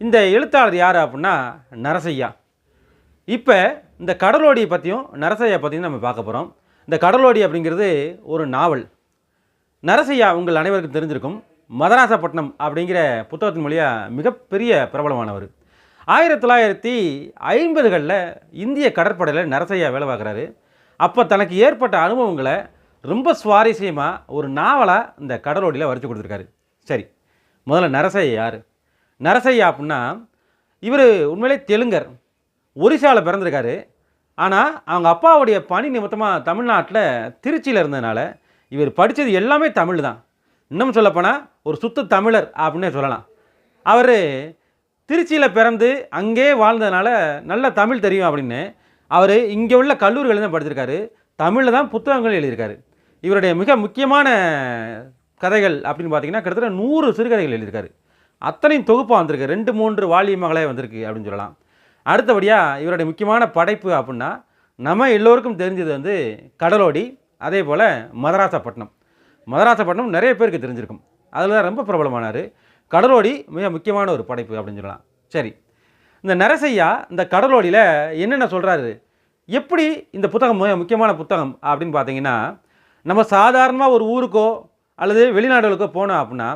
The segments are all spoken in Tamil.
இந்த எழுத்தாளர் யார் அப்படின்னா நரசையா இப்போ இந்த கடலோடியை பற்றியும் நரசையா பற்றியும் நம்ம பார்க்க போகிறோம் இந்த கடலோடி அப்படிங்கிறது ஒரு நாவல். நரசையா உங்கள் அனைவருக்கும் தெரிஞ்சிருக்கும். மதராசப்பட்டினம் அப்படிங்கிற புத்தகத்தின் மொழியாக மிகப்பெரிய பிரபலமானவர். ஆயிரத்தி தொள்ளாயிரத்தி ஐம்பதுகளில் இந்திய கடற்படையில் நரசையா வேலை பார்க்குறாரு. அப்போ தனக்கு ஏற்பட்ட அனுபவங்களை ரொம்ப சுவாரஸ்யமாக ஒரு நாவலாக இந்த கடலோடியில் வரைச்சி கொடுத்துருக்காரு. சரி முதல்ல நரசையா யார்? நரசையா அப்படின்னா இவர் உண்மையிலே தெலுங்கர். ஒரிசாவில் பிறந்திருக்காரு. ஆனால் அவங்க அப்பாவுடைய பணி நிமித்தமாக தமிழ்நாட்டில் திருச்சியில் இருந்ததுனால இவர் படித்தது எல்லாமே தமிழ் தான் இன்னும் சொல்லப்போனால் ஒரு சுத்த தமிழர் அப்படின்னே சொல்லலாம். அவர் திருச்சியில் பிறந்து அங்கே வாழ்ந்ததுனால நல்ல தமிழ் தெரியும் அப்படின்னு அவர் இங்கே உள்ள கல்லூரிகளில் தான் படிச்சிருக்காரு. தமிழில் தான் புத்தகங்கள் எழுதியிருக்காரு. இவருடைய மிக முக்கியமான கதைகள் அப்படின்னு பார்த்தீங்கன்னா கிட்டத்தட்ட நூறு சிறுகதைகள் எழுதியிருக்காரு. அத்தனையும் தொகுப்பாக வந்திருக்கு. ரெண்டு மூன்று வால்யூமங்களே வந்திருக்கு அப்படின்னு சொல்லலாம். அடுத்தபடியாக இவருடைய முக்கியமான படைப்பு அப்படின்னா நம்ம எல்லோருக்கும் தெரிஞ்சது வந்து கடலோடி அதே போல் மதராசப்பட்டினம். மதராசப்பட்டினம் நிறைய பேருக்கு தெரிஞ்சிருக்கும். அதில் தான் ரொம்ப பிரபலமானார். கடலோடி மிக முக்கியமான ஒரு படைப்பு அப்படின்னு சொல்லலாம். சரி. இந்த நரசையா இந்த கடலோடியில் என்னென்ன சொல்கிறாரு எப்படி இந்த புத்தகம் மிக முக்கியமான புத்தகம் அப்படின்னு பார்த்தீங்கன்னா நம்ம சாதாரணமாக ஒரு ஊருக்கோ அல்லது வெளிநாடுகளுக்கோ போனோம் அப்படின்னா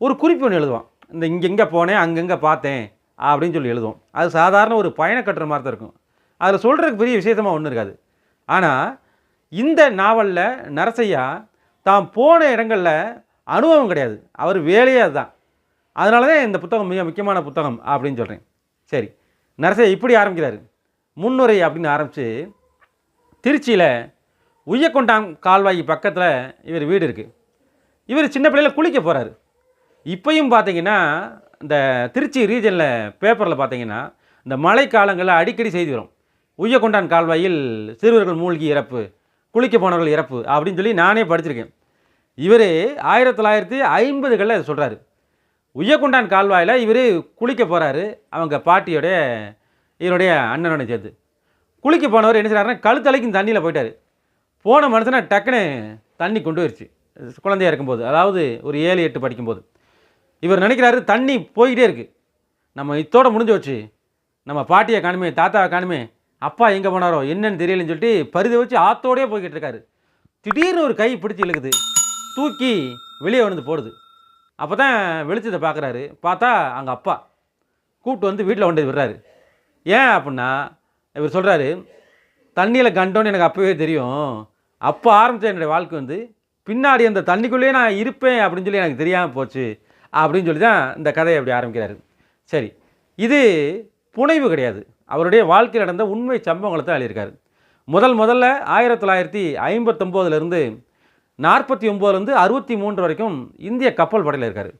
ஒரு குறிப்பு ஒன்று எழுதுவான். இந்த இங்கே போனேன் அங்கங்கே பார்த்தேன் அப்படின்னு சொல்லி எழுதுவோம். அது சாதாரண ஒரு பயணக்கட்டுற மாதிரி தான் இருக்கும். அதில் சொல்கிறதுக்கு பெரிய விசேஷமாக ஒன்றும் இருக்காது. ஆனால் இந்த நாவலில் நரசையா தாம் போன இடங்களில் அனுபவம் கிடையாது. அவர் வேலையே அதுதான். அதனால தான் இந்த புத்தகம் மிக முக்கியமான புத்தகம் அப்படின்னு சொல்கிறேன் சரி நரசையா இப்படி ஆரம்பிக்கிறாரு. முன்னுரை அப்படின்னு ஆரம்பித்து திருச்சியில் உய்யக்கொண்டாம் கால்வாய் பக்கத்தில் இவர் வீடு இருக்குது இவர் சின்ன பிள்ளையில் குளிக்க போகிறாரு இப்பையும் பார்த்தீங்கன்னா இந்த திருச்சி ரீஜனில் பேப்பரில் பார்த்தீங்கன்னா இந்த மழை காலங்களில் அடிக்கடி செய்தி வரும். உய்யக்கொண்டான் கால்வாயில் சிறுவர்கள் மூழ்கி இறப்பு குளிக்க போனவர்கள் இறப்பு அப்படின்னு சொல்லி நானே படிச்சிருக்கேன். இவர் ஆயிரத்தி தொள்ளாயிரத்தி ஐம்பதுகளில் அதை சொல்கிறாரு உய்யக்கொண்டான் கால்வாயில் இவர் குளிக்க போகிறாரு அவங்க பாட்டியோடைய இவருடைய அண்ணனோட சேர்த்து குளிக்க போனவர் என்ன செய்கிறாருன்னா கழுத்தலைக்கும் தண்ணியில் போயிட்டார். போன மனுஷனை டக்குன்னு தண்ணி கொண்டு போயிடுச்சு குழந்தையாக இருக்கும்போது அதாவது ஒரு ஏழு எட்டு படிக்கும்போது. இவர் நினைக்கிறாரு தண்ணி போய்கிட்டே இருக்குது நம்ம இத்தோடு முடிஞ்சு வச்சு நம்ம பாட்டியை காணுமே தாத்தாவை காணுமே அப்பா எங்கே போனாரோ என்னன்னு தெரியலன்னு சொல்லிட்டு பரிதை வச்சு ஆத்தோடயே போய்கிட்டு இருக்காரு. திடீர்னு ஒரு கை பிடிச்சி இழுக்குது. தூக்கி வெளியே வந்து போடுது. அப்போ தான் வெளிச்சத்தை பார்க்குறாரு பார்த்தா அங்கே அப்பா கூப்பிட்டு வந்து வீட்டில் கொண்டு விடுறாரு. ஏன் அப்படின்னா இவர் சொல்கிறாரு தண்ணியில் கண்டோன்னு எனக்கு அப்போவே தெரியும். அப்போ ஆரம்பித்த என்னுடைய வாழ்க்கை வந்து பின்னாடி அந்த தண்ணிக்குள்ளேயே நான் இருப்பேன் அப்படின்னு சொல்லி எனக்கு தெரியாமல் போச்சு. அப்படின்னு சொல்லி தான் இந்த கதையை அப்படி ஆரம்பிக்கிறாரு. சரி இது புனைவு கிடையாது. அவருடைய வாழ்க்கையில் நடந்த உண்மை சம்பவங்களை தான் எழுதியிருக்காரு. முதல் முதல்ல ஆயிரத்தி தொள்ளாயிரத்தி ஐம்பத்தொம்போதுலேருந்து நாற்பத்தி ஒம்போதுலேருந்து அறுபத்தி மூன்று வரைக்கும் இந்திய கப்பல் படையில் இருக்கார்.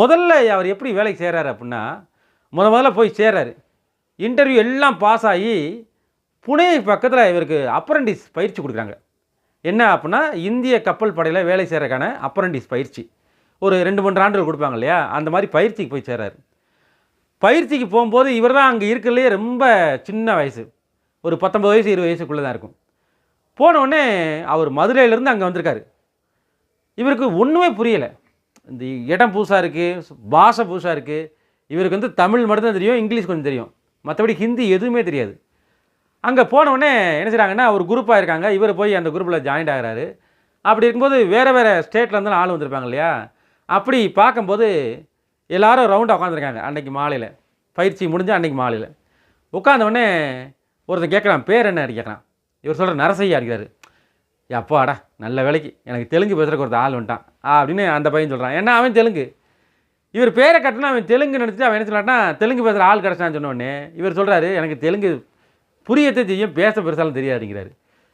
முதல்ல அவர் எப்படி வேலைக்கு சேர்றாரு அப்படின்னா முத முதல்ல போய் சேர்றாரு. இன்டர்வியூ எல்லாம் பாஸ் ஆகி புனே பக்கத்தில் இவருக்கு அப்ரண்டிஸ் பயிற்சி கொடுக்குறாங்க. என்ன அப்படின்னா இந்திய கப்பல் படையில் வேலை செய்கிறக்கான அப்ரண்டிஸ் பயிற்சி. ஒரு ரெண்டு மூன்று ஆண்டுகள் கொடுப்பாங்க இல்லையா? அந்த மாதிரி பயிற்சிக்கு போய் சேர்றாரு. பயிற்சிக்கு போகும்போது இவர் தான் அங்கே இருக்கிறதுலே ரொம்ப சின்ன வயசு. ஒரு பத்தொம்பது வயசு இருபது வயசுக்குள்ளே தான் இருக்கும். போன உடனே அவர் மதுரையிலேருந்து அங்கே வந்திருக்காரு. இவருக்கு ஒன்றுமே புரியலை. இந்த இடம் புதுசாக இருக்குது பாஷை புதுசாக இருக்குது இவருக்கு வந்து தமிழ் மட்டும்தான் தெரியும் இங்கிலீஷ் கொஞ்சம் தெரியும். மற்றபடி ஹிந்தி எதுவுமே தெரியாது. அங்கே போன உடனே என்ன செய்கிறாங்கன்னா ஒரு குரூப்பாக இருக்காங்க. இவர் போய் அந்த குரூப்பில் ஜாயின் ஆகுறாரு. அப்படி இருக்கும்போது வேறு வேறு ஸ்டேட்லேருந்து ஆள் வந்திருப்பாங்க இல்லையா? அப்படி பார்க்கும்போது எல்லோரும் ரவுண்டாக உட்காந்துருக்காங்க அன்றைக்கி மாலையில். பயிற்சி முடிஞ்சு அன்றைக்கி மாலையில். உட்காந்த உடனே ஒருத்தன் கேட்குறான் பேர் என்ன? கேட்குறான் இவர் சொல்கிற நரசையா இருக்கிறாரு அப்பாடா நல்ல வேலைக்கு. எனக்கு தெலுங்கு பேசுகிறக்கு ஒருத்தர் ஆள் வந்துட்டான். அப்படின்னு அந்த பையன் சொல்கிறான் ஏன்னா அவன் தெலுங்கு? இவர் பேரை கட்டினா அவன் தெலுங்கு நினச்சி அவன் என்ன சொல்லாட்டா தெலுங்கு பேசுகிற ஆள் கிடச்சான்னு சொன்னோடனே இவர் சொல்கிறாரு எனக்கு தெலுங்கு புரியத்தை தெரியும் பேச பெருசாலும் தெரியாதுங்கிறாரு.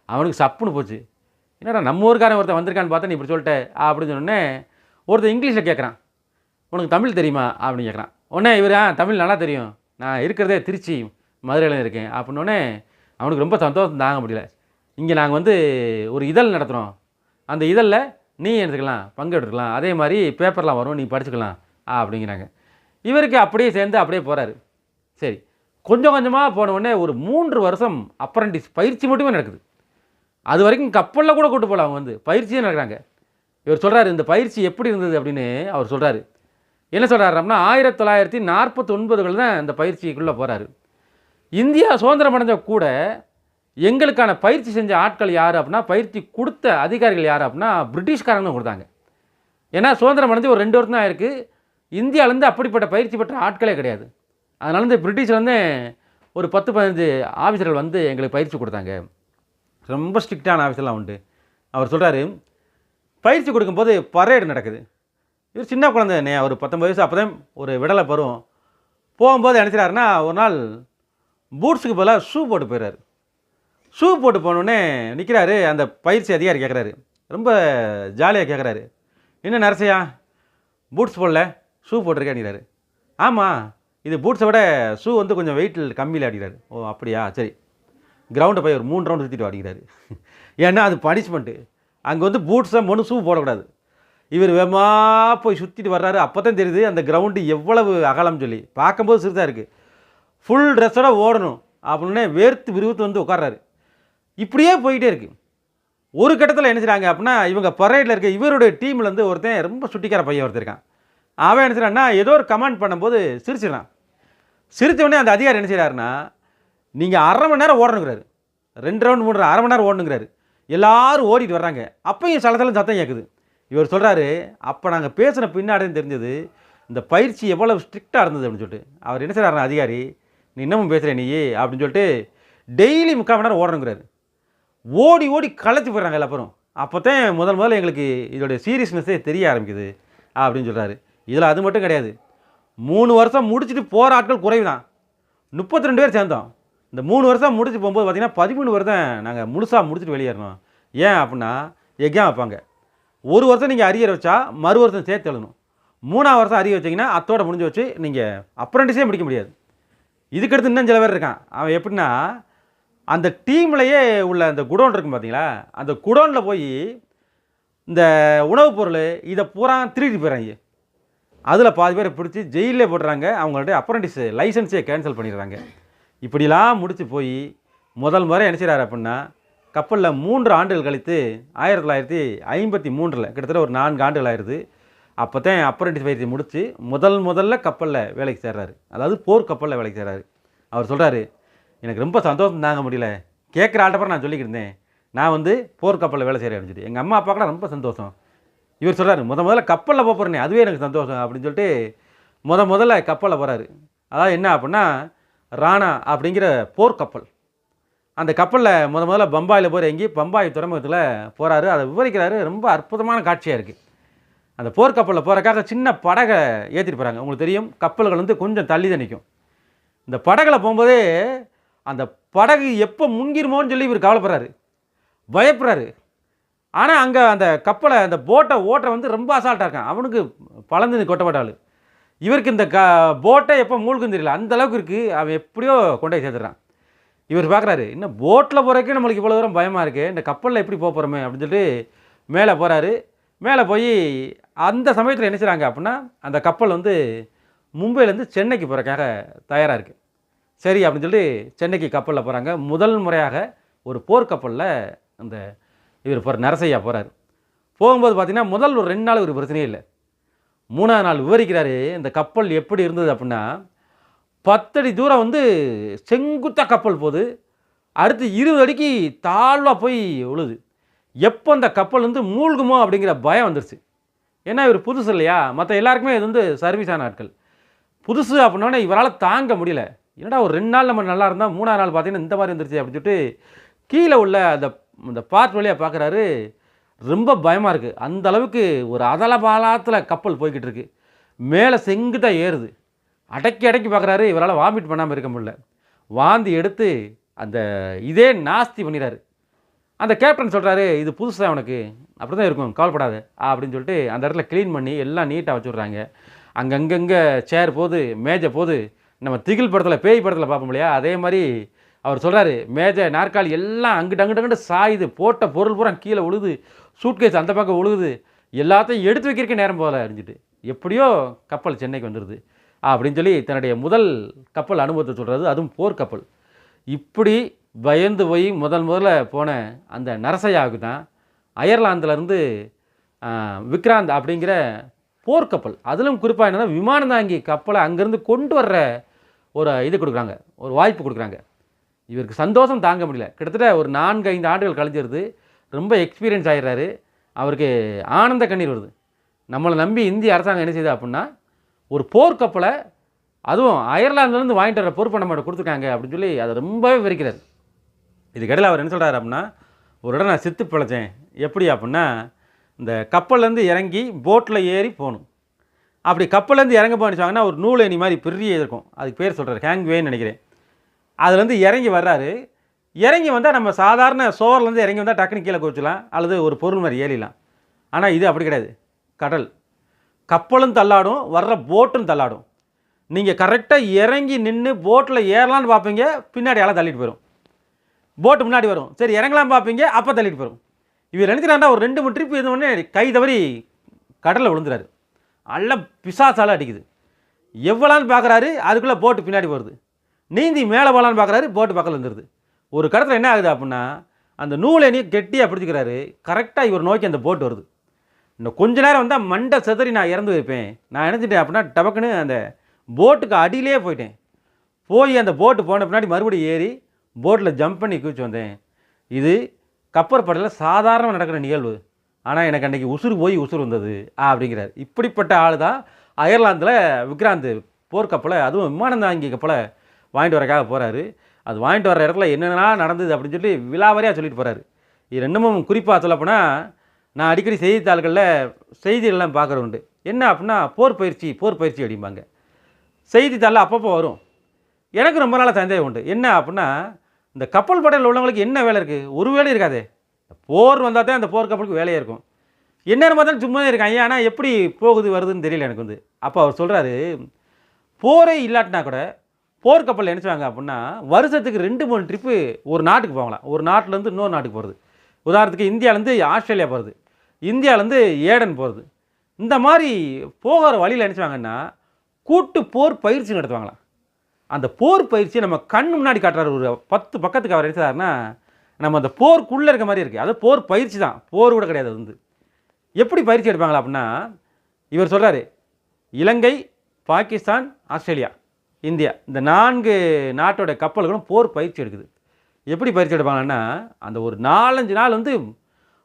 அவனுக்கு சப்புன்னு போச்சு. என்னடா நம்ம ஊருக்காரன் ஒருத்தன் வந்திருக்கான்னு பார்த்தா நீ இப்படி சொல்லிட்ட? அப்படின்னு சொன்னோடனே ஒருத்தர் இங்கிலீஷில் கேட்குறான் உனக்கு தமிழ் தெரியுமா? அப்படின்னு கேட்குறான் உடனே இவர் ஆ தமிழ் நல்லா தெரியும். நான் இருக்கிறதே திருச்சி மதுரையில் இருக்கேன். அப்படின்னோடனே அவனுக்கு ரொம்ப சந்தோஷம் தாங்க முடியல. இங்கே நாங்கள் வந்து ஒரு இதழ் நடத்துகிறோம் அந்த இதழில் நீ எடுத்துக்கலாம் பங்கெடுத்துக்கலாம் அதே மாதிரி பேப்பர்லாம் வரும் நீ படிச்சுக்கலாம் அப்படிங்கிறாங்க. இவருக்கு அப்படியே சேர்ந்து அப்படியே போகிறாரு சரி. கொஞ்சம் கொஞ்சமாக போன உடனே ஒரு மூன்று வருஷம் அப்ரண்டிஸ் பயிற்சி மட்டுமே நடக்குது. அது வரைக்கும் கப்பலில் கூட கூட்டு போகல அவங்க வந்து. பயிற்சியே நடக்கிறாங்க. இவர் சொல்கிறாரு இந்த பயிற்சி எப்படி இருந்தது? அப்படின்னு அவர் சொல்கிறாரு என்ன சொல்கிறாரு அப்படின்னா ஆயிரத்தி தொள்ளாயிரத்தி நாற்பத்தி ஒன்பதுகள் தான் இந்த பயிற்சிக்குள்ளே போகிறாரு இந்தியா சுதந்திரம் அடைஞ்ச கூட எங்களுக்கான பயிற்சி செஞ்ச ஆட்கள் யார் அப்படின்னா பயிற்சி கொடுத்த அதிகாரிகள் யார் அப்படின்னா பிரிட்டிஷ்காரங்களும் கொடுத்தாங்க. ஏன்னா சுதந்திரம் அடைஞ்சு ஒரு ரெண்டு வருஷம் தான் ஆயிருக்கு. இந்தியாவிலேருந்து அப்படிப்பட்ட பயிற்சி பெற்ற ஆட்களே கிடையாது. அதனால இந்த பிரிட்டிஷ்லேருந்து ஒரு பத்து பதினஞ்சு ஆஃபீஸர்கள் வந்து எங்களுக்கு பயிற்சி கொடுத்தாங்க. ரொம்ப ஸ்ட்ரிக்டான ஆஃபீஸர்லாம் உண்டு. அவர் சொல்கிறாரு பயிற்சி கொடுக்கும்போது பரேடு நடக்குது. இவர் சின்ன குழந்தை ஒரு பத்தொம்பது வயசு அப்போ தான் ஒரு விடலை பருவம். போகும்போது என்ன ஒரு நாள் பூட்ஸுக்கு பதிலாக ஷூ போட்டு போயிடுறாரு ஷூ போட்டு போனோடனே நிற்கிறாரு அந்த பயிற்சி அதிகாரி கேட்குறாரு ரொம்ப ஜாலியாக கேட்குறாரு என்ன நரசையா பூட்ஸ் போடல ஷூ போட்டிருக்கேன்னுறாரு ஆமாம் இது பூட்ஸை விட ஷூ வந்து கொஞ்சம் வெயிட்டில் கம்மியில் அடிக்கிறாரு ஓ அப்படியா? சரி. கிரவுண்டை போய் ஒரு மூணு ரவுண்டு சுற்றிட்டு அடிக்கிறாரு ஏன்னா அது பனிஷ்மெண்ட்டு அங்கே வந்து பூட்ஸை மனு ஷூ போடக்கூடாது. இவர் வேமா போய் சுற்றிட்டு வர்றாரு. அப்போ தான் தெரியுது அந்த கிரவுண்டு எவ்வளவு அகலம் சொல்லி. பார்க்கும்போது சிறுதாக இருக்குது ஃபுல் ட்ரெஸ்ஸோட ஓடணும். அப்படின்னு வேர்த்து விருவத்து வந்து உட்கார்றாரு. இப்படியே போயிட்டே இருக்கு. ஒரு கட்டத்தில் என்ன செய்கிறாங்க அப்படின்னா இவங்க பரேடில் இருக்க இவருடைய டீமில் வந்து ஒருத்தன் ரொம்ப சுட்டிக்கார பையன் ஒருத்தருக்கான் அவன் என்ன செய்கிறான்னா ஏதோ ஒரு கமெண்ட் பண்ணும்போது சிரிச்சிடறான். சிரித்தவொடனே அந்த அதிகாரி என்ன செய்கிறாருன்னா நீங்கள் அரை மணி நேரம் ஓடணுங்கிறாரு. ரெண்டு ரவுண்ட் மூணு அரை மணி நேரம் ஓடணுங்கிறாரு. எல்லாரும் ஓடிட்டு வர்றாங்க. அப்பையும் சலத்தலம் சத்தம் கேட்குது இவர் சொல்கிறாரு அப்போ நாங்கள் பேசின பின்னாடி தெரிஞ்சது. இந்த பயிற்சி எவ்வளோ ஸ்ட்ரிக்டாக இருந்தது அப்படின்னு சொல்லிட்டு. அவர் என்ன செய்கிறாருன்னா அதிகாரி நீ இன்னமும் பேசுகிற நீ அப்படின்னு சொல்லிட்டு டெய்லி முக்கால் மணி நேரம் ஓடணுங்கிறாரு. ஓடி ஓடி களைச்சி போயிடுறாங்க எல்லாப்பரும் அப்போ தான் முதல் முதல்ல எங்களுக்கு இதோடைய சீரியஸ்னஸே தெரிய ஆரம்பிக்குது அப்படின்னு சொல்கிறாரு இதில் அது மட்டும் கிடையாது. மூணு வருஷம் முடிச்சுட்டு போகிற ஆட்கள் குறைவு தான் முப்பத்தி ரெண்டு பேர் சேர்ந்தோம். இந்த மூணு வருஷம் முடிச்சு போகும்போது பார்த்தீங்கன்னா பதிமூணு வருஷம் நாங்கள் முழுசாக முடிச்சுட்டு வெளியேறணும். ஏன் அப்படின்னா எக்ஸாம் வைப்பாங்க. ஒரு வருஷம் நீங்கள் அரியர் வச்சா மறு வருஷம் சேர்த்து எழுதணும். மூணாவது வருஷம் அரியர் வச்சிங்கன்னா அத்தோட முடிஞ்சு வச்சு நீங்கள் அப்ரண்டிஸே முடிக்க முடியாது. இதுக்கடுத்து இன்னும் சில பேர் இருக்கான். அவன் எப்படின்னா அந்த டீம்லேயே உள்ள அந்த குடோன் இருக்கும் பார்த்தீங்களா? அந்த குடோனில் போய் இந்த உணவுப் பொருள் இதை பூரா திருடிட்டு போயிடறாங்க. அதில் பாதி பேரை பிடிச்சி ஜெயிலே போடுறாங்க அவங்கள்ட்ட அப்ரண்டிஸ் லைசன்ஸே கேன்சல் பண்ணிடுறாங்க. இப்படிலாம் முடித்து போய் முதல் முறை என்ன செய்கிறாரு அப்படின்னா கப்பலில் மூன்று ஆண்டுகள் கழித்து ஆயிரத்தி தொள்ளாயிரத்தி ஐம்பத்தி மூன்றில் கிட்டத்தட்ட ஒரு நான்கு ஆண்டுகள் ஆயிடுது அப்போ தான் அப்ரண்டிஸ் பயிற்சி முடித்து முதல் முதல்ல கப்பலில் வேலைக்கு சேர்றாரு. அதாவது போர் கப்பலில் வேலைக்கு சேர்றாரு. அவர் சொல்கிறாரு எனக்கு ரொம்ப சந்தோஷம் தாங்க முடியல. கேட்குற ஆட்டப்பறம் நான் சொல்லிக்கிட்டு இருந்தேன் நான் வந்து போர் கப்பலில் வேலை செய்கிறேன் சொல்லிட்டு. எங்கள் அம்மா அப்பாக்கெல்லாம் ரொம்ப சந்தோஷம். இவர் சொல்கிறாரு முத முதல்ல கப்பலில் போக போகிறேனே அதுவே எனக்கு சந்தோஷம் அப்படின்னு சொல்லிட்டு முத முதல்ல கப்பலில் போகிறாரு அதாவது என்ன அப்படின்னா ராணா அப்படிங்கிற போர்க்கப்பல் அந்த கப்பலில் முத முதல்ல பம்பாயில் போய் இறங்கி பம்பாய் துறைமுகத்தில் போகிறாரு அதை விவரிக்கிறாரு. ரொம்ப அற்புதமான காட்சியாக இருக்குது அந்த போர்க்கப்பலில் போகிறக்காக சின்ன படகை ஏற்றிட்டு போகிறாங்க உங்களுக்கு தெரியும் கப்பல்கள் வந்து கொஞ்சம் தள்ளி தான் நிற்கும் இந்த படகில் போகும்போதே அந்த படகு எப்போ முங்கிருமோன்னு சொல்லி இவர் கவலைப்படுறாரு. பயப்படுறாரு. ஆனால் அங்கே அந்த கப்பலை அந்த போட்டை ஓட்ட வந்து ரொம்ப அசால்ட்டாக இருக்கான். அவனுக்கு பழந்து கொட்டப்பட்டாள் இவருக்கு இந்த க போட்டை எப்போ மூழ்கும் தெரியல. அந்த அளவுக்கு இருக்குது அவன் எப்படியோ கொண்டு போய் சேர்த்துறான். இவர் பார்க்குறாரு இன்னும் போட்டில் போகிறக்கே நம்மளுக்கு இவ்வளோ தூரம் பயமாக இருக்குது இந்த கப்பலில் எப்படி போக போகிறோமே அப்படின்னு சொல்லிட்டு மேலே போகிறாரு மேலே போய் அந்த சமயத்தில் என்ன செய்கிறாங்க அப்படின்னா அந்த கப்பல் வந்து மும்பையிலேருந்து சென்னைக்கு போகிறக்காக தயாராக இருக்குது சரி அப்படின்னு சொல்லி சென்னைக்கு கப்பலில் போகிறாங்க முதல் முறையாக ஒரு போர்க்கப்பலில் அந்த இவர் போகிற நரசையா போகிறாரு போகும்போது பார்த்திங்கன்னா முதல் ஒரு ரெண்டு நாள் ஒரு பிரச்சனையே இல்லை. மூணாவது நாள் விவரிக்கிறாரு இந்த கப்பல் எப்படி இருந்தது அப்படின்னா பத்தடி தூரம் வந்து செங்குத்தா கப்பல் போகுது. அடுத்து இருபது அடிக்கு தாழ்வாக போய் விழுது எப்போ அந்த கப்பல் வந்து மூழ்குமோ அப்படிங்கிற பயம் வந்துருச்சு. ஏன்னா இவர் புதுசு இல்லையா? மற்ற எல்லாருக்குமே இது வந்து சர்வீஸான ஆட்கள். புதுசு அப்படின்னோடனே இவரால் தாங்க முடியல. என்னடா ஒரு ரெண்டு நாள் நம்ம நல்லா இருந்தால் மூணாவது நாள் பார்த்தீங்கன்னா இந்த மாதிரி வந்துருச்சு அப்படின்னு சொல்லிட்டு கீழே உள்ள அந்த அந்த பார்ட் வழியாக பார்க்குறாரு ரொம்ப பயமாக இருக்குது அந்த அளவுக்கு ஒரு அதல பாலாத்தில் கப்பல் போய்கிட்டு இருக்கு. மேலே செங்குத்தாக ஏறுது. அடக்கி அடக்கி பார்க்குறாரு இவரால் வாமிட் பண்ணாமல் இருக்க முடியல. வாந்தி எடுத்து அந்த இதே நாஸ்தி பண்ணிடுறாரு அந்த கேப்டன் சொல்கிறாரு இது புதுசாக உனக்கு. அப்படி தான் இருக்கும். கவலைப்படாத. அப்படின்னு சொல்லிட்டு அந்த இடத்துல க்ளீன் பண்ணி எல்லாம் நீட்டாக வச்சுட்றாங்க. அங்கங்கங்கே சேர் போது மேஜை போது நம்ம திகில் படத்தில் பேய் படத்தில் பார்ப்போம் இல்லையா? அதே மாதிரி அவர் சொல்கிறாரு மேஜை நாற்காலி எல்லாம் அங்கிட்டு அங்கிட்டு அங்கிட்டு சாயுது போட்ட பொருள் பூரா கீழே உழுது சூட்கேஸ் அந்த பக்கம் உழுகுது எல்லாத்தையும் எடுத்து வைக்கிறக்கே நேரம் போகல அறிஞ்சிட்டு எப்படியோ கப்பல் சென்னைக்கு வந்துடுது அப்படின்னு சொல்லி தன்னுடைய முதல் கப்பல் அனுபவத்தை சொல்கிறது அதுவும் போர் கப்பல். இப்படி பயந்து போய் முதல் முதல்ல போன அந்த நரசையாவுக்கு தான் அயர்லாந்துலேருந்து விக்ராந்த் அப்படிங்கிற போர்க்கப்பல் அதிலும் குறிப்பாக என்னென்னா விமானம் தாங்கி கப்பலை அங்கேருந்து கொண்டு வர்ற ஒரு இது கொடுக்குறாங்க ஒரு வாய்ப்பு கொடுக்குறாங்க. இவருக்கு சந்தோஷம் தாங்க முடியல. கிட்டத்தட்ட ஒரு நான்கு ஐந்து ஆண்டுகள் கழிஞ்சிருது. ரொம்ப எக்ஸ்பீரியன்ஸ் ஆகிடுறாரு அவருக்கு ஆனந்த கண்ணீர் வருது. நம்மளை நம்பி இந்திய அரசாங்கம் என்ன செய்யுது அப்படின்னா ஒரு போர்க்கப்பலை அதுவும் அயர்லாந்துலேருந்து வாங்கிட்டு வர பொறுப்பை நம்ம கொடுத்துருக்காங்க அப்படின்னு சொல்லி அதை ரொம்பவே விரிக்கிறார் இதுக்கிடையில் அவர் என்ன சொல்கிறாரு அப்படின்னா ஒரு இடம் நான் செத்து பிழைச்சேன். எப்படி அப்படின்னா இந்த கப்பல்லேருந்து இறங்கி போட்டில் ஏறி போகணும். அப்படி கப்பல்லேருந்து இறங்க போனிச்சாங்கன்னா ஒரு நூலேணி மாதிரி பெரிய இருக்கும். அதுக்கு பேர் சொல்கிறார் ஹேங்வேன்னு நினைக்கிறேன். அதுலேருந்து இறங்கி வர்றாரு. இறங்கி வந்தால் நம்ம சாதாரண சோர்லேருந்து இறங்கி வந்தால் டக்குனு கீழே குதிச்சலாம் அல்லது ஒரு பொருள் மாதிரி ஏறிடலாம். ஆனால் இது அப்படி கிடையாது. கடல். கப்பலும் தள்ளாடும் வர்ற போட்டும் தள்ளாடும். நீங்கள் கரெக்டாக இறங்கி நின்று போட்டில் ஏறலான்னு பார்ப்பீங்க பின்னாடி எல்லாம் தள்ளிட்டு போயிடும் போட்டு முன்னாடி வரும். சரி இறங்கலாம் பார்ப்பீங்க அப்போ தள்ளிட்டு போயிடும் இவர் நினைக்கிறாண்டா ஒரு ரெண்டு மூணு ட்ரிப் இது உடனே கை தவறி கடலில் விழுந்துறாரு. நல்ல பிசாசால அடிக்குது. எவ்வளோன்னு பார்க்குறாரு அதுக்குள்ளே போட்டு பின்னாடி வருது நீந்தி மேலே போகலான்னு பார்க்குறாரு போட்டு பக்கத்தில் வந்துடுது ஒரு கடத்தில் என்ன ஆகுது அப்படின்னா அந்த நூலை நீ கெட்டியாக பிடிச்சிக்கிறாரு. கரெக்டாக இவர் நோக்கி அந்த போட்டு வருது. இன்னும் கொஞ்ச நேரம் வந்தால் மண்டை செதறி நான் இறந்து வைப்பேன் நான் நினச்சிட்டேன் அப்படின்னா டபக்குன்னு அந்த போட்டுக்கு அடியிலே போயிட்டேன். போய் அந்த போட்டு போன பின்னாடி மறுபடியும் ஏறி போட்டில் ஜம்ப் பண்ணி குதிச்சு வந்தேன். இது கப்பற்படையில் சாதாரணமாக நடக்கிற நிகழ்வு. ஆனால் எனக்கு அன்றைக்கி உசுறு போய் உசுறு வந்தது அப்படிங்கிறார். இப்படிப்பட்ட ஆள் தான் அயர்லாந்தில் விக்ராந்த் போர்க்கப்பலை அதுவும் விமானம் தாங்கி கப்பலை வாங்கிட்டு வரக்காக போகிறாரு அது வாங்கிட்டு வர இடத்துல என்னென்னலாம் நடந்தது அப்படின்னு சொல்லி விலாவரியாக சொல்லிட்டு போகிறாரு இது ரெண்டுமும் குறிப்பாக சொல்லப்போனால் நான் அடிக்கடி செய்தித்தாள்களில் செய்திகள்லாம் பார்க்குற உண்டு. என்ன அப்படின்னா போர் பயிற்சி போர் பயிற்சி அப்படிம்பாங்க. செய்தித்தாளில் அப்பப்போ வரும். எனக்கு ரொம்ப நாளாக சந்தேகம் உண்டு. என்ன அப்படின்னா இந்த கப்பல் படையில் உள்ளவங்களுக்கு என்ன வேலை இருக்குது ஒரு வேலை இருக்காதே. போர் வந்தால் தான் அந்த போர் கப்பலுக்கு வேலையாக இருக்கும். என்னென்னு பார்த்தாலும் சும்மா இருக்காங்க. ஆனால் எப்படி போகுது வருதுன்னு தெரியல எனக்கு வந்து. அப்போ அவர் சொல்கிறாரு போரே இல்லாட்டினா கூட போர் நினச்சாங்க அப்படின்னா வருஷத்துக்கு ரெண்டு மூணு ட்ரிப்பு ஒரு நாட்டுக்கு போகலாம். ஒரு நாட்டிலேருந்து இன்னொரு நாட்டுக்கு போகிறது உதாரணத்துக்கு இந்தியாவிலேருந்து ஆஸ்திரேலியா போகிறது இந்தியாவிலேருந்து ஏடன் போகிறது இந்த மாதிரி போகிற வழியில் நினச்சாங்கன்னா கூட்டு போர் பயிற்சி நடத்துவாங்களாம். அந்த போர் பயிற்சியை நம்ம கண் முன்னாடி காட்டுறாரு ஒரு பத்து பக்கத்துக்கு அவர் எடுத்தாருன்னா நம்ம அந்த போருக்குள்ளே இருக்க மாதிரி இருக்குது அது போர் பயிற்சி தான். போர் கூட கிடையாது அது வந்து. எப்படி பயிற்சி எடுப்பாங்களா அப்படின்னா இவர் சொல்கிறாரு இலங்கை பாகிஸ்தான் ஆஸ்திரேலியா. இந்தியா. இந்த நான்கு நாட்டோட கப்பல்களும் போர் பயிற்சி எடுக்குது. எப்படி பயிற்சி எடுப்பாங்கன்னா அந்த ஒரு நாலஞ்சு நாள் வந்து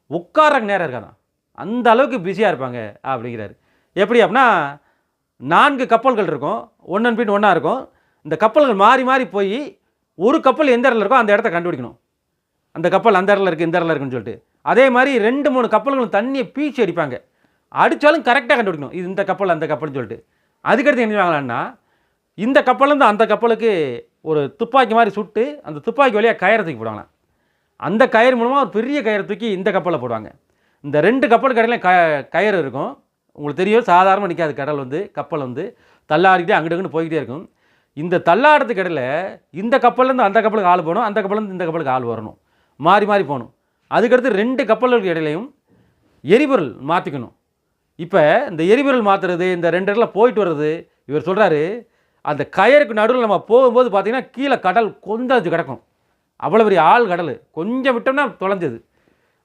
உட்கார நேரம் இருக்காதான். அந்த அளவுக்கு பிஸியாக இருப்பாங்க அப்படிங்கிறாரு. எப்படி அப்படின்னா நான்கு கப்பல்கள் இருக்கும். ஒன்றன் பின் ஒன்றா இருக்கும். இந்த கப்பல்கள் மாறி மாறி போய் ஒரு கப்பல் எந்த இடத்துல இருக்கோ அந்த இடத்த கண்டுபிடிக்கணும். அந்த கப்பல் அந்த இடத்துல இருக்குது இந்த இடத்துல இருக்குன்னு சொல்லிட்டு. அதே மாதிரி ரெண்டு மூணு கப்பல்களும் தண்ணியை பீச்சி அடிப்பாங்க. அடித்தாலும் கரெக்டாக கண்டுபிடிக்கணும். இது இந்த கப்பல் அந்த கப்பல்னு சொல்லிட்டு. அதுக்கடுத்து என்ன செய்வாங்களான்னா இந்த கப்பல்லேருந்து அந்த கப்பலுக்கு ஒரு துப்பாக்கி மாதிரி சுட்டு அந்த துப்பாக்கி வழியாக கயிறை தூக்கி போடுவாங்களாம். அந்த கயிறு மூலமாக ஒரு பெரிய கயிறை தூக்கி இந்த கப்பலில் போடுவாங்க. இந்த ரெண்டு கப்பலுக்கு இடையில க கயிறு இருக்கும். உங்களுக்கு தெரியும் சாதாரணமாக நிற்காது கடல் வந்து கப்பல் வந்து. தள்ளாடிக்கிட்டே அங்கிட்டு அங்கிட்டு போய்கிட்டே இருக்கும். இந்த தள்ளாடுறதுக்கு இடையில இந்த கப்பல்லேருந்து அந்த கப்பலுக்கு ஆள் போகணும் அந்த கப்பல்லேருந்து இந்த கப்பலுக்கு ஆள் வரணும். மாறி மாறி போகணும். அதுக்கடுத்து ரெண்டு கப்பல்களுக்கு இடையிலையும் எரிபொருள் மாற்றிக்கணும் இப்போ இந்த எரிபொருள் மாற்றுறது இந்த ரெண்டு இடத்துல போயிட்டு வர்றது இவர் சொல்கிறாரு அந்த கயருக்கு நடுவில் நம்ம போகும்போது பார்த்தீங்கன்னா கீழே கடல் கொந்தளிச்சு கிடக்கும். அவ்வளோ பெரிய ஆள் கடல். கொஞ்சம் விட்டோம்னா தொலைஞ்சது.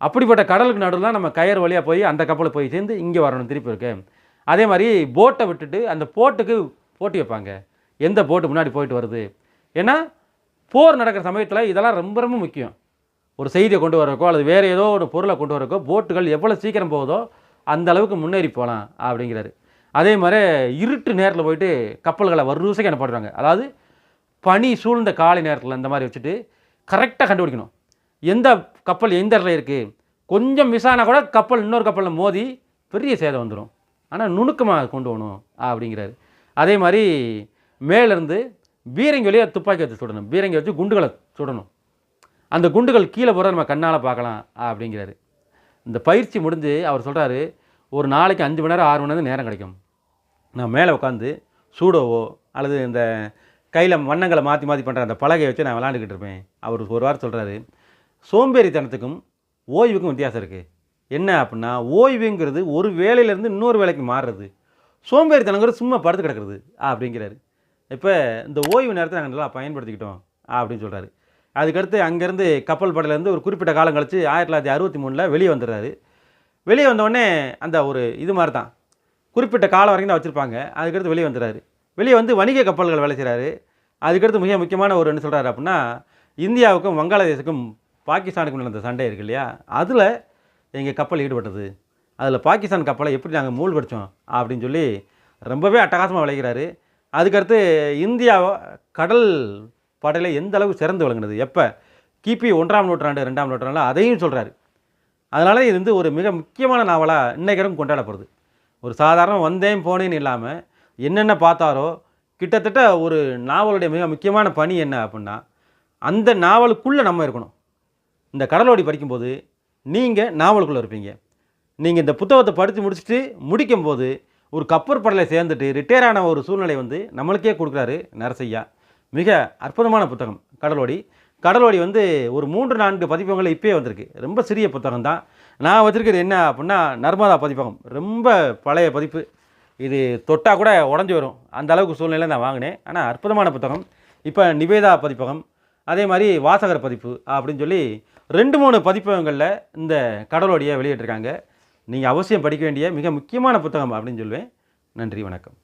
அப்படிப்பட்ட கடலுக்கு நடுவில் நம்ம கயர் வழியாக போய் அந்த கப்பலில் போய் சேர்ந்து இங்கே வரணும் திருப்பி இருக்கு. அதே மாதிரி போட்டை விட்டுட்டு அந்த போட்டுக்கு போட்டி வைப்பாங்க. எந்த போட்டு முன்னாடி போயிட்டு வருது? ஏன்னா போர் நடக்கிற சமயத்தில் இதெல்லாம் ரொம்ப ரொம்ப முக்கியம். ஒரு செய்தியை கொண்டு வரக்கோ அல்லது வேறு ஏதோ ஒரு பொருளை கொண்டு வரக்கோ போட்டுகள் எவ்வளோ சீக்கிரம் போகுதோ அந்த அளவுக்கு முன்னேறி போகலாம் அப்படிங்கிறாரு. அதே மாதிரி இருட்டு நேரத்தில் போயிட்டு கப்பல்களை வரிசைக்கு அனுப்பிடுறாங்க அதாவது பனி சூழ்ந்த காலை நேரத்தில் இந்த மாதிரி வச்சுட்டு கரெக்டாக கண்டுபிடிக்கணும். எந்த கப்பல் எந்த இடத்துல இருக்குது கொஞ்சம் மிஸ் ஆனால் கூட கப்பல் இன்னொரு கப்பலில் மோதி பெரிய சேதம் வந்துடும் ஆனால் நுணுக்கமாக கொண்டு போகணும் அப்படிங்கிறாரு. அதே மாதிரி மேலேருந்து பீரங்கி வழியாக துப்பாக்கி வச்சு சுடணும். பீரங்கி வச்சு குண்டுகளை சுடணும். அந்த குண்டுகள் கீழே போகிற நம்ம கண்ணால் பார்க்கலாம் அப்படிங்கிறாரு. இந்த பயிற்சி முடிஞ்சு அவர் சொல்கிறாரு ஒரு நாளைக்கு அஞ்சு மணி நேரம் ஆறு மணி நேரம் நேரம் கிடைக்கும். நான் மேலே உட்காந்து சூடோவோ அல்லது இந்த கையில் வண்ணங்களை மாற்றி மாற்றி பண்ணுற அந்த பலகையை வச்சு நான் விளாண்டுக்கிட்டு இருப்பேன். அவர் ஒரு வாரம் சொல்கிறாரு சோம்பேறித்தனத்துக்கும் ஓய்வுக்கும் வித்தியாசம் இருக்குது என்ன அப்படின்னா ஓய்வுங்கிறது ஒரு வேலையிலேருந்து இன்னொரு வேலைக்கு மாறுறது. சோம்பேறித்தனங்கிறது சும்மா படுத்து கிடக்கிறது அப்படிங்கிறாரு. இப்போ இந்த ஓய்வு நேரத்தை நாங்கள் நல்லா பயன்படுத்திக்கிட்டோம் அப்படின்னு சொல்கிறாரு அதுக்கடுத்து அங்கேருந்து கப்பல் படையிலேருந்து ஒரு குறிப்பிட்ட காலம் கழித்து ஆயிரத்தி தொள்ளாயிரத்தி அறுபத்தி மூணில் வெளியே வந்துடுறாரு. வெளியே வந்தோடனே அந்த ஒரு இது மாதிரி தான் குறிப்பிட்ட காலம் வரைக்கும் தான் வச்சுருப்பாங்க. அதுக்கடுத்து வெளியே வந்துடுறாரு. வெளியே வந்து வணிக கப்பல்கள் வேலை செய்கிறாரு அதுக்கடுத்து மிக முக்கியமான ஒரு என்ன சொல்கிறாரு அப்படின்னா இந்தியாவுக்கும் வங்காளதேசுக்கும் பாகிஸ்தானுக்கும் நடந்த சண்டை இருக்கு இல்லையா? அதில் எங்கள் கப்பல் ஈடுபட்டது. அதில் பாகிஸ்தான் கப்பலை எப்படி நாங்கள் மூழ்கடிச்சோம் அப்படின்னு சொல்லி ரொம்பவே அட்டகாசமாக விளைகிறாரு அதுக்கடுத்து இந்தியா கடல் படையில் எந்த அளவுக்கு சிறந்து விளங்குனது? எப்போ? கிபி ஒன்றாம் நூற்றாண்டு ரெண்டாம் நூற்றாண்டு அதையும் சொல்கிறாரு அதனால் இது வந்து ஒரு மிக முக்கியமான நாவலாக இன்றைக்கரும் கொண்டாடப்படுது. ஒரு சாதாரண வந்தேன் போனேன்னு இல்லாமல் என்னென்ன பார்த்தாரோ கிட்டத்தட்ட ஒரு நாவலுடைய மிக முக்கியமான பணி என்ன அப்படின்னா அந்த நாவலுக்குள்ளே நம்ம இருக்கணும். இந்த கடலோடி படிக்கும்போது நீங்கள் நாவலுக்குள்ளே இருப்பீங்க. நீங்கள் இந்த புத்தகத்தை படித்து முடிச்சுட்டு முடிக்கும்போது ஒரு கப்பர் படலை சேர்ந்துட்டு ரிட்டையர் ஆன ஒரு சூழ்நிலை வந்து நம்மளுக்கே கொடுக்குறாரு நரசையா மிக அற்புதமான புத்தகம் கடலோடி. கடலோடி வந்து ஒரு மூன்று நான்கு பதிப்பகங்கள் இப்போயே வந்திருக்கு. ரொம்ப சிறிய புத்தகம் தான் நான் வச்சுருக்கிறது என்ன அப்படின்னா நர்மதா பதிப்பகம். ரொம்ப பழைய பதிப்பு. இது தொட்டால் கூட உடஞ்சி வரும். அந்த அளவுக்கு சூழ்நிலை நான் வாங்கினேன். ஆனால் அற்புதமான புத்தகம். இப்போ நிவேதா பதிப்பகம். அதே மாதிரி வாசகர் பதிப்பு அப்படின்னு சொல்லி ரெண்டு மூணு பதிப்பகங்களில் இந்த கடலோடியை வெளியிட்டிருக்காங்க. நீங்கள் அவசியம் படிக்க வேண்டிய மிக முக்கியமான புத்தகம் அப்படின்னு சொல்லுவேன் நன்றி வணக்கம்.